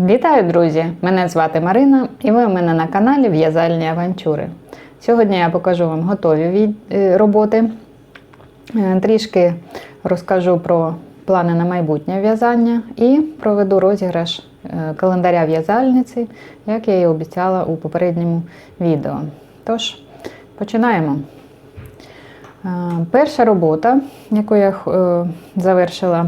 Вітаю, друзі! Мене звати Марина, і ви у мене на каналі В'язальні авантюри. Сьогодні я покажу вам готові е, роботи. Е, Трішки розкажу про плани на майбутнє в'язання і проведу розіграш е, календаря в'язальниці, як я і обіцяла у попередньому відео. Тож, починаємо. Е, Перша робота, яку я е, завершила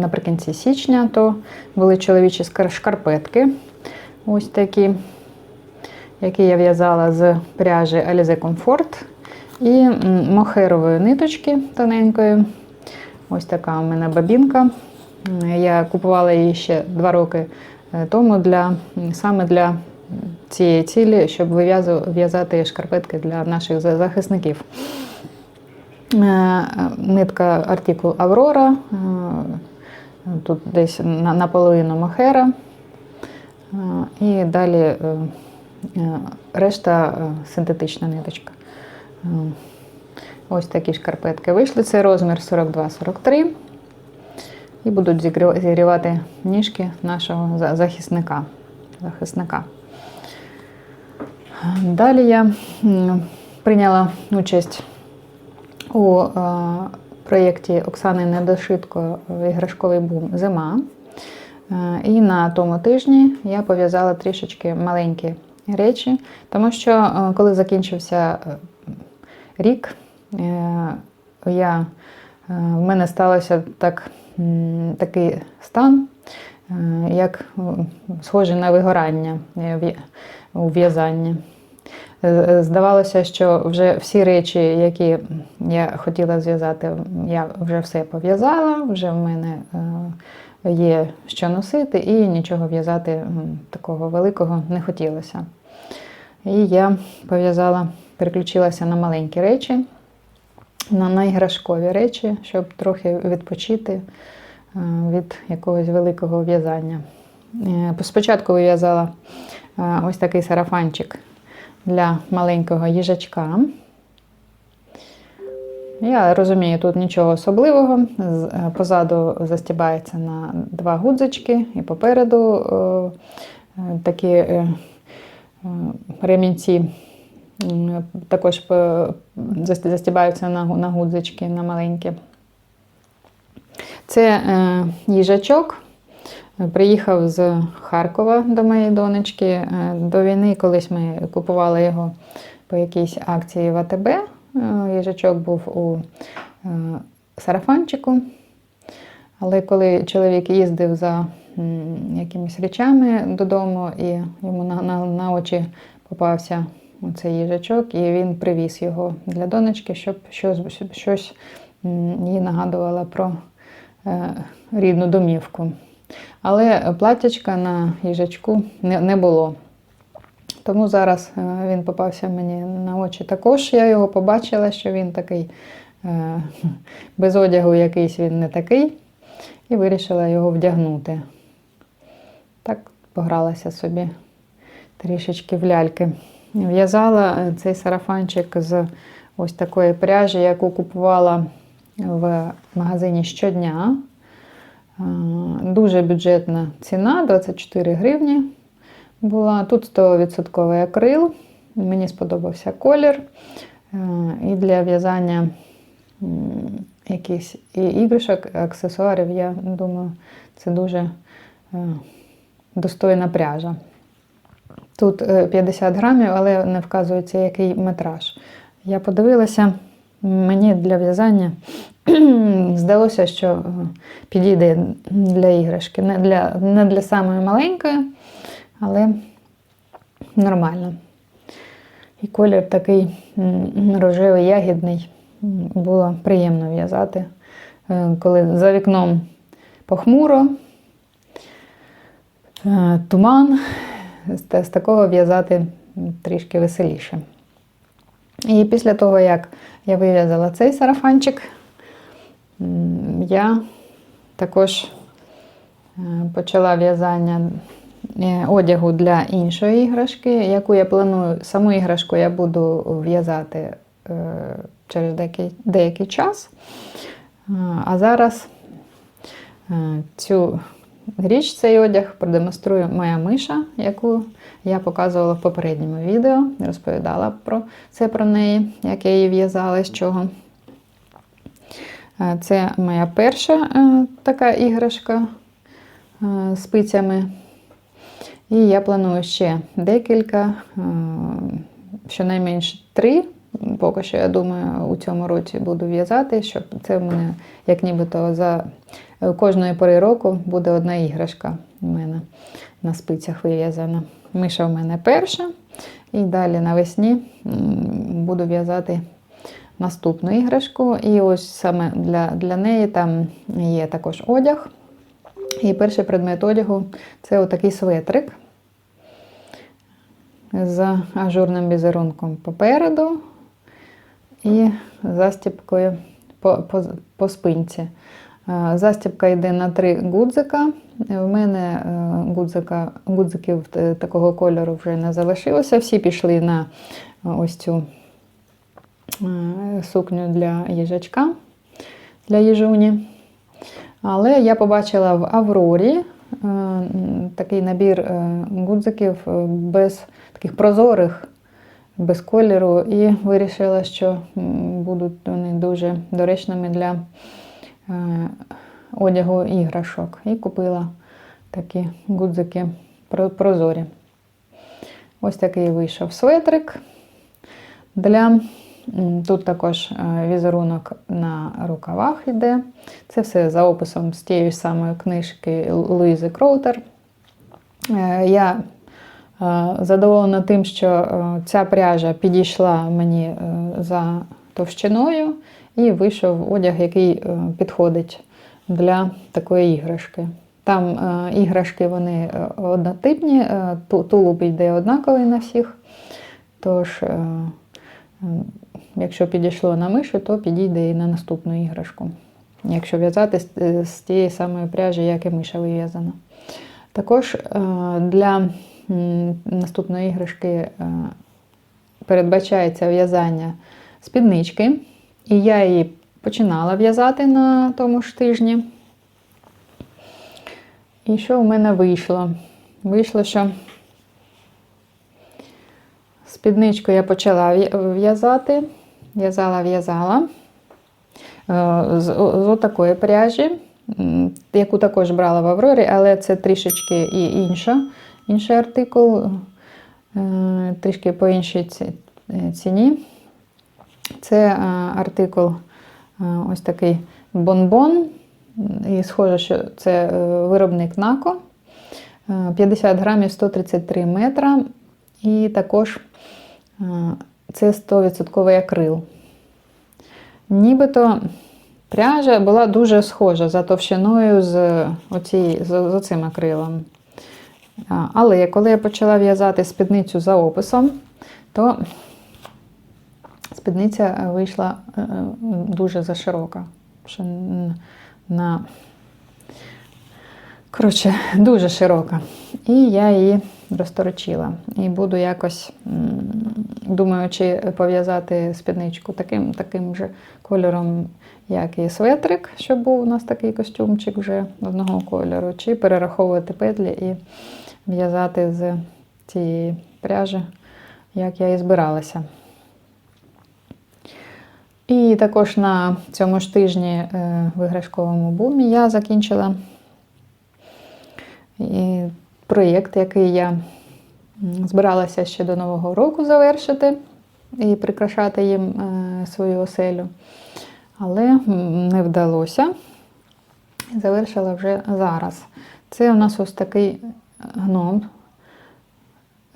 наприкінці січня, то були чоловічі шкарпетки. Ось такі, які я в'язала з пряжі Alize Comfort і мохерової ниточки тоненької. Ось така у мене бабінка. Я купувала її ще два роки е, тому для, саме для цієї цілі, щоб в'язати шкарпетки для наших захисників. Е, Нитка артикул Аврора, е, тут десь наполовину мохера. Е, І далі решта синтетична ниточка. Ось такі шкарпетки вийшли. Це розмір 42-43. І будуть зігрівати ніжки нашого захисника. захисника. Далі я прийняла участь у е, проєкті Оксани Недошитко іграшковий бум Зима. Е, І на тому тижні я пов'язала трішечки маленькі речі, тому що е, коли закінчився е, рік, е, я, е, в мене сталося так, такий стан, е, як схожий на вигорання е, у в'язанні. Е, Здавалося, що вже всі речі, які я хотіла зв'язати, я вже все пов'язала, вже в мене е, є що носити, і нічого в'язати такого великого не хотілося. І я пов'язала, переключилася на маленькі речі, на, на іграшкові речі, щоб трохи відпочити е, від якогось великого в'язання. Е, Спочатку вив'язала е, ось такий сарафанчик для маленького їжачка. Я розумію, тут нічого особливого. Е, Позаду застібається на два гудзички, і попереду е, е, такі ремінці також застібаються на, на гудзички на маленькі. Це їжачок. Приїхав з Харкова до моєї донечки. Е, До війни колись ми купували його по якійсь акції в АТБ. Е, Їжачок був у е, сарафанчику. Але коли чоловік їздив за якимись речами додому, і йому на, на, на очі попався цей їжачок, і він привіз його для донечки, щоб щось, щось їй нагадувало про рідну домівку. Але платтячка на їжачку не, було. Тому зараз е, він попався мені на очі також. Я його побачила, що він такий е, без одягу якийсь він не такий, і вирішила його вдягнути. Так погралася собі трішечки в ляльки. В'язала е, цей сарафанчик з ось такої пряжі, яку купувала в магазині щодня. Е, Дуже бюджетна ціна 24 гривні була. Тут 100% акрил. Мені сподобався колір. Е, І для в'язання якихось іграшок, аксесуарів, я думаю, це дуже е, достойна пряжа. Тут е, 50 грамів, але не вказується, який метраж. Я подивилася, мені для в'язання здалося, що е, підійде для іграшки. Не для, не для самої маленької, але нормально. І колір такий рожевий, ягідний. Було приємно в'язати. Е, Коли за вікном похмуро, е, туман, з такого в'язати трішки веселіше. І після того, як я вив'язала цей сарафанчик, я також е, почала в'язання е, одягу для іншої іграшки, яку я планую, саму іграшку я буду в'язати е, через деякий, деякий час. А зараз цю річ цей одяг продемонструє моя миша, яку я показувала в попередньому відео, розповідала про це про неї, як я її в'язала, з чого. Е, Це моя перша е, така іграшка е, з спицями. І я планую ще декілька, щонайменше три. Поки що, я думаю, у цьому році буду в'язати, щоб це в мене, як нібито за кожної пори року буде одна іграшка у мене на спицях вив'язана. Миша в мене перша. І далі навесні буду в'язати наступну іграшку. І ось саме для, для неї там є також одяг. І перший предмет одягу це отакий светрик з ажурним візерунком попереду і застіпкою по, по, по спинці. Е, Застіпка йде на три гудзика. В мене е, гудзика, гудзиків е, такого кольору вже не залишилося. Всі пішли на ось цю сукню для їжачка, для їжуні. Але я побачила в Аврорі е, такий набір е, гудзиків е, без таких прозорих, без кольору, і вирішила, що будуть вони дуже доречними для е, одягу іграшок. І купила такі гудзики прозорі. Ось такий вийшов светрик. Для тут також е, візерунок на рукавах йде. Це все за описом з тієї самої книжки Луїзи Кроутер. Е, Я е, задоволена тим, що ця пряжа підійшла мені за товщиною, і вийшов одяг, який підходить для такої іграшки. Там іграшки вони однотипні, тулуб йде однаковий на всіх. Тож, якщо підійшло на мишу, то підійде і на наступну іграшку. Якщо в'язати з, е, тієї самої пряжі, як і миша вив'язана. Також е, для наступної іграшки е, передбачається в'язання спіднички. І я її починала в'язати на тому ж тижні. І що в мене вийшло? Вийшло, що спідничку я почала в'язати, в'язала, в'язала е, з, з отакої пряжі, яку також брала в Аврорі, але це трішечки і інша, інший артикул, е, трішки по іншій е, ціні. Це артикул ось такий бонбон. І схоже, що це виробник НАКО. Е, 50 грамів 133 метра. І також це 100% акрил. Нібито пряжа була дуже схожа за товщиною з, оці, з, з оцим акрилом. Але коли я почала в'язати спідницю за описом, то спідниця вийшла е, е, дуже заширока. На... Коротше, дуже широка. І я її розторочила. І буду якось, думаю, пов'язати спідничку таким, таким же кольором, як і светрик, щоб був у нас такий костюмчик вже одного кольору, чи перераховувати петлі і в'язати з цієї пряжі, як я і збиралася. І також на цьому ж тижні е, в іграшковому бумі я закінчила і проєкт, який я збиралася ще до Нового року завершити і прикрашати їм е, свою оселю. Але не вдалося. Завершила вже зараз. Це у нас ось такий гном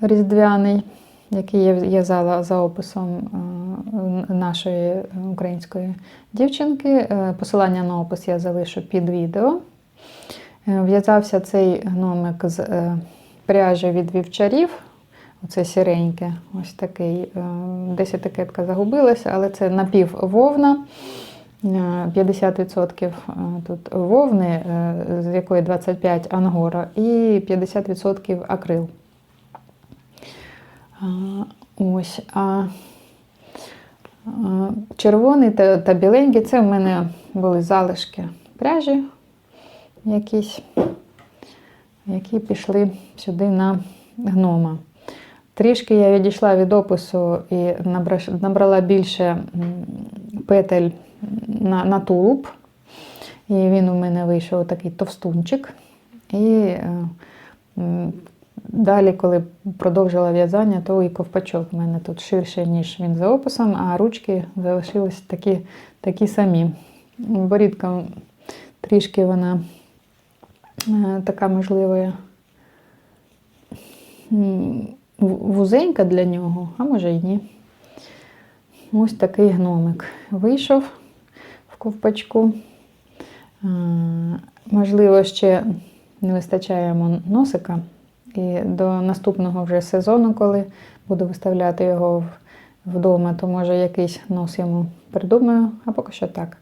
різдвяний, який я в'язала за описом е, нашої української дівчинки. Е, Посилання на опис я залишу під відео. Е, В'язався цей гномик з е, пряжі від вівчарів. Оце сіреньке, ось такий. Е, Десь етикетка загубилася, але це напіввовна. Е, 50% е, тут вовни, з якої 25 ангора, і 50% акрил. Ось. А червоний та біленький це в мене були залишки пряжі якісь. які пішли сюди на гнома. Трішки я відійшла від опису і набрала більше петель на, на тулуб. І він у мене вийшов такий товстунчик. І е, далі, коли продовжила в'язання, то і ковпачок у мене тут ширше, ніж він за описом, а ручки залишились такі, такі самі. Борідка трішки вона така, можливо, вузенька для нього, а може й ні. Ось такий гномик вийшов в ковпачку. Е, Можливо, ще не вистачає йому носика. І до наступного вже сезону, коли буду виставляти його вдома, то може якийсь нос йому придумаю, а поки що так.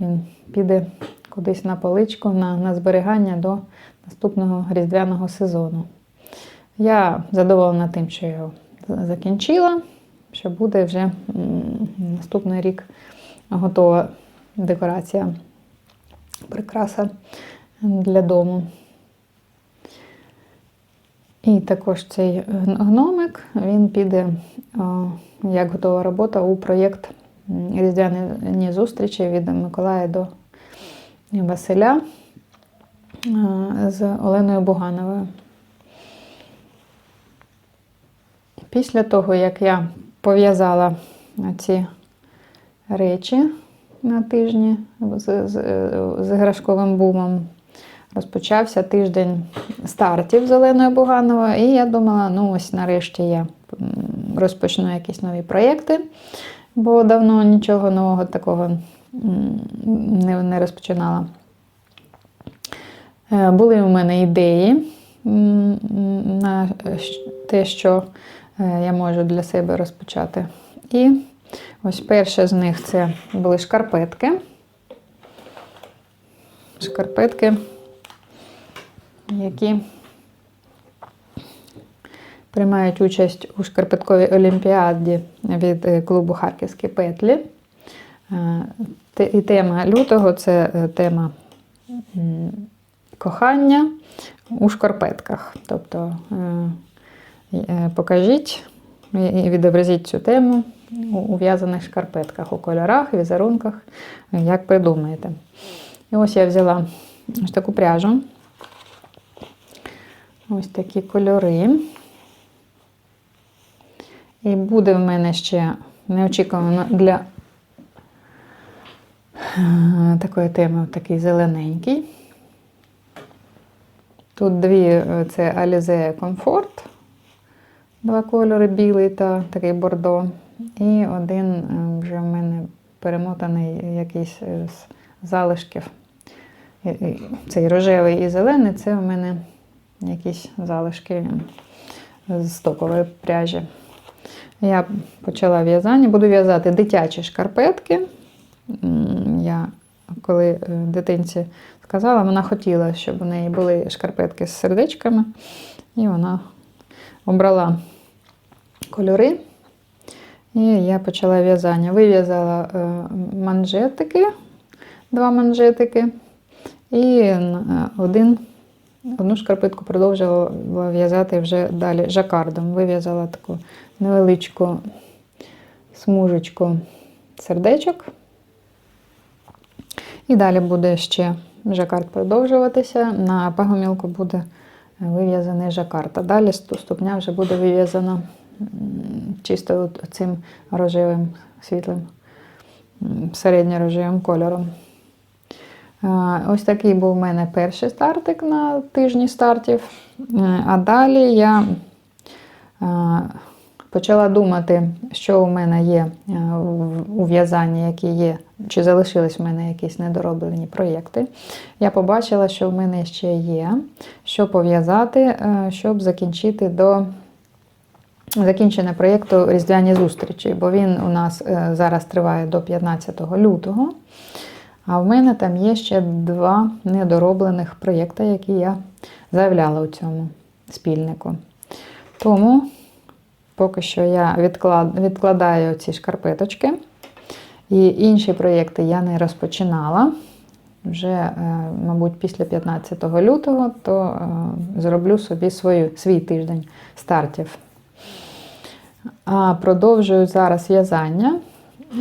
Він піде кудись на поличку на, на зберігання до наступного різдвяного сезону. Я задоволена тим, що я його закінчила, що буде вже наступний рік готова декорація, прикраса для дому. І також цей гномик він піде як готова робота у проєкт Різдвяні зустрічі від Миколая до Василя е, з Оленою Бугановою. Після того, як я пов'язала ці речі на тижні з, з, з іграшковим бумом, розпочався тиждень стартів з Оленою Бугановою, і я думала, ну ось нарешті я розпочну якісь нові проєкти, бо давно нічого нового такого не, не розпочинала. Е, Були у мене ідеї на те, що е, я можу для себе розпочати. І ось перша з них це були шкарпетки. Шкарпетки, які приймають участь у шкарпетковій олімпіаді від е, клубу Харківські петлі. Е, І тема лютого це е, тема кохання у шкарпетках. Тобто покажіть і відобразіть цю тему у у в'язаних шкарпетках, у кольорах, візерунках, як придумаєте. І ось я взяла ось таку пряжу. Ось такі кольори. І буде в мене ще неочікувано для е, такої теми такий зелененький. Тут дві е, це Alize Comfort, два кольори, білий та такий бордо. І один е, вже в мене перемотаний якийсь з залишків. Цей рожевий і зелений це у мене якісь залишки з стокової пряжі. Я почала в'язання, буду в'язати дитячі шкарпетки. Я коли е, дитинці сказала, вона хотіла, щоб у неї були шкарпетки з сердечками, і вона обрала кольори. І я почала в'язання. Вив'язала е, манжетики, два манжетики, і е, один, одну шкарпетку продовжила в'язати вже далі жакардом. Вив'язала таку невеличку смужечку сердечок. І далі буде ще жакард продовжуватися. На пагомілку буде вив'язаний жакард. А далі ступня вже буде вив'язана чисто цим рожевим світлим, м, середньорожевим кольором. А, Ось такий був у мене перший стартик на тижні стартів. Е, А далі я почала думати, що у мене є е, у в'язанні, які є, чи залишились в мене якісь недороблені проєкти. Я побачила, що в мене ще є, що пов'язати, е, щоб закінчити до закінчення проєкту Різдвяні зустрічі, бо він у нас е, зараз триває до 15 лютого. А в мене там є ще два недороблених проєкти, які я заявляла у цьому спільнику. Тому поки що я відкладаю ці шкарпеточки. І інші проєкти я не розпочинала. вже, е, мабуть, після 15 лютого, то е, зроблю собі свою, свій тиждень стартів. А продовжую зараз в'язання.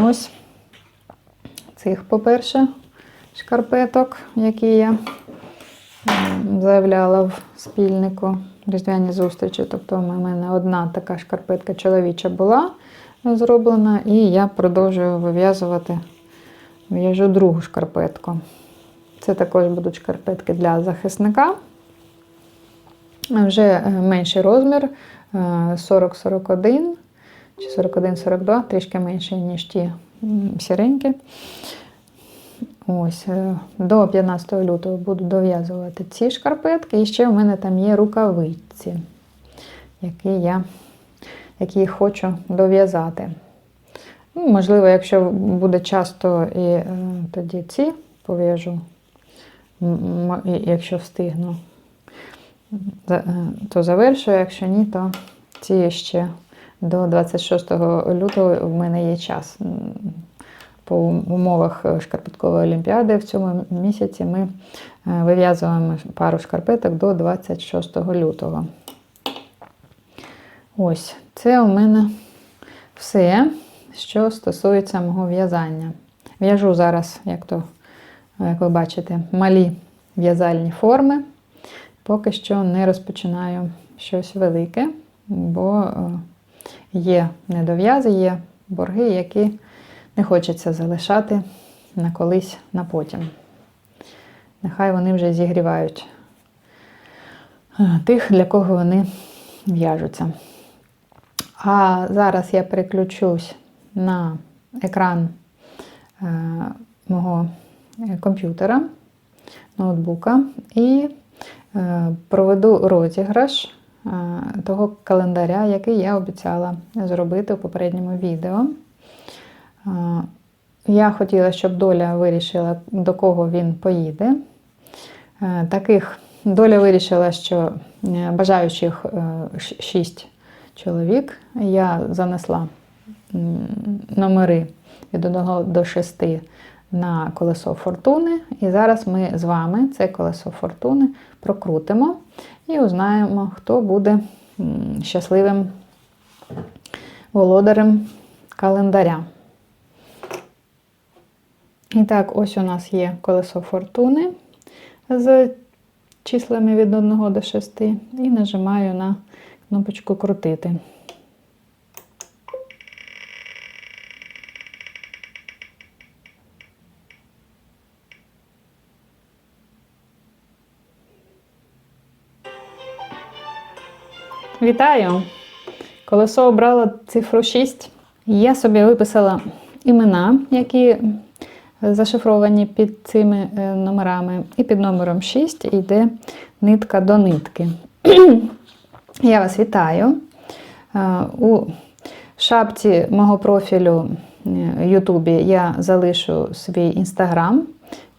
Ось цих, по-перше, шкарпеток, які я заявляла в спільнику різдвяні зустрічі. Тобто, у мене одна така шкарпетка чоловіча була зроблена, і я продовжую вив'язувати, в'яжу другу шкарпетку. Це також будуть шкарпетки для захисника. Вже е, менший розмір е, 40-41 чи 41-42, трішки менший, ніж ті сіренькі. Ось, е, до 15 лютого буду дов'язувати ці шкарпетки. І ще в мене там є рукавиці, які я які хочу дов'язати. Ну, можливо, якщо буде часто, і е, тоді ці пов'яжу, якщо встигну, е, то завершую, якщо ні, то ці ще до 26 лютого в мене є час. По умовах е, шкарпеткової олімпіади в цьому місяці ми е, вив'язуємо пару шкарпеток до 26 лютого. Ось, це у мене все, що стосується мого в'язання. В'яжу зараз, як то, як ви бачите, малі в'язальні форми. Поки що не розпочинаю щось велике, бо е, є недов'язи, є борги, які не хочеться залишати на колись на потім. Нехай вони вже зігрівають е, тих, для кого вони в'яжуться. А зараз я переключусь на екран е, мого е, комп'ютера, ноутбука і проведу розіграш того календаря, який я обіцяла зробити у попередньому відео. Е, Я хотіла, щоб доля вирішила, до кого він поїде. Е, Таких доля вирішила, що е, бажаючих 6 чоловік. Я занесла номери від 1 до 6 на колесо фортуни. І зараз ми з вами це колесо фортуни прокрутимо і узнаємо, хто буде щасливим володарем календаря. І так, ось у нас є колесо фортуни з числами від 1 до 6 і нажимаю на кнопочку крутити. Вітаю! Колесо обрало цифру 6. Я собі виписала імена, які зашифровані під цими е, номерами. І під номером 6 йде нитка до нитки. Я вас вітаю. Е, У шапці мого профілю в Ютубі я залишу свій інстаграм.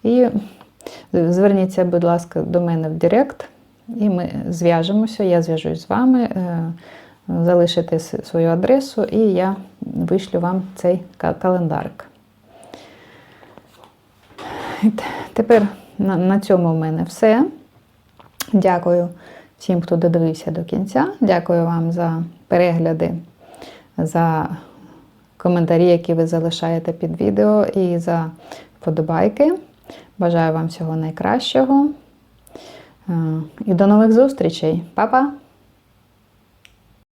І зверніться, будь ласка, до мене в Директ, і ми зв'яжемося. Я зв'яжусь з вами, е, залишите свою адресу, і я вишлю вам цей ка- календарик. Тепер на, на цьому в мене все. Дякую всім, хто додивився до кінця. Дякую вам за перегляди, за коментарі, які ви залишаєте під відео, і за вподобайки. Бажаю вам всього найкращого. Е, І до нових зустрічей. Па-па!